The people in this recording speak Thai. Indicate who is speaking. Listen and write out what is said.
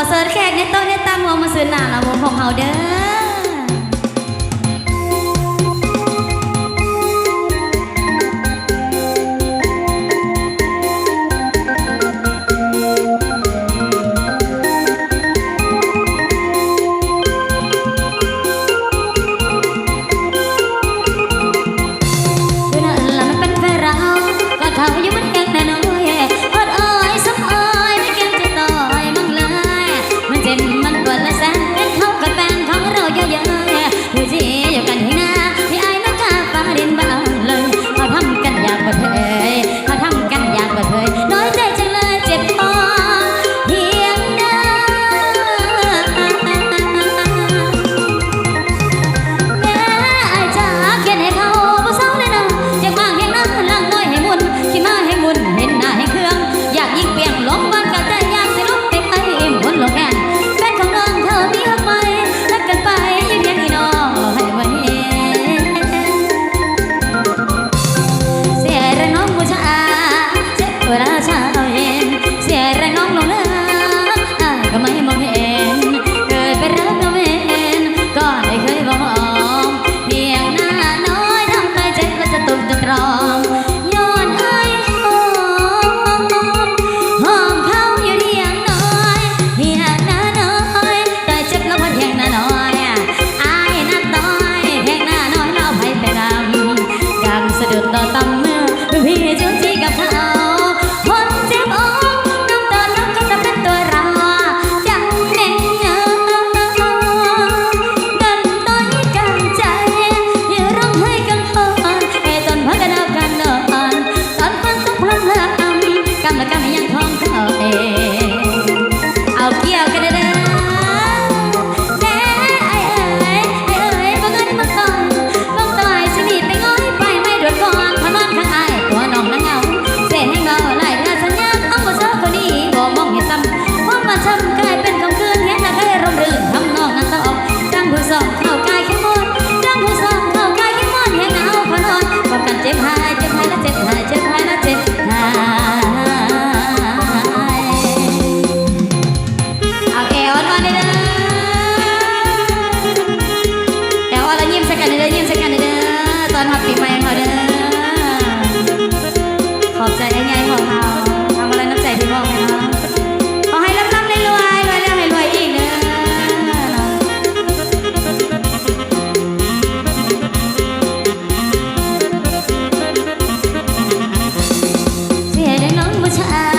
Speaker 1: ขอเสิร์ฟแขกในโต๊ะในตังวงมาเซิร์ฟหนาละวงของเฮาเด้อ mm -hmm. ใจได้ไงของเขาทำอะไรน้ำใจพี่มองห้เขขอให้ร่ำร่ำรวยรวยรวยแล้วให้รวยอีกเด้อเสียดาน้องผู้ชา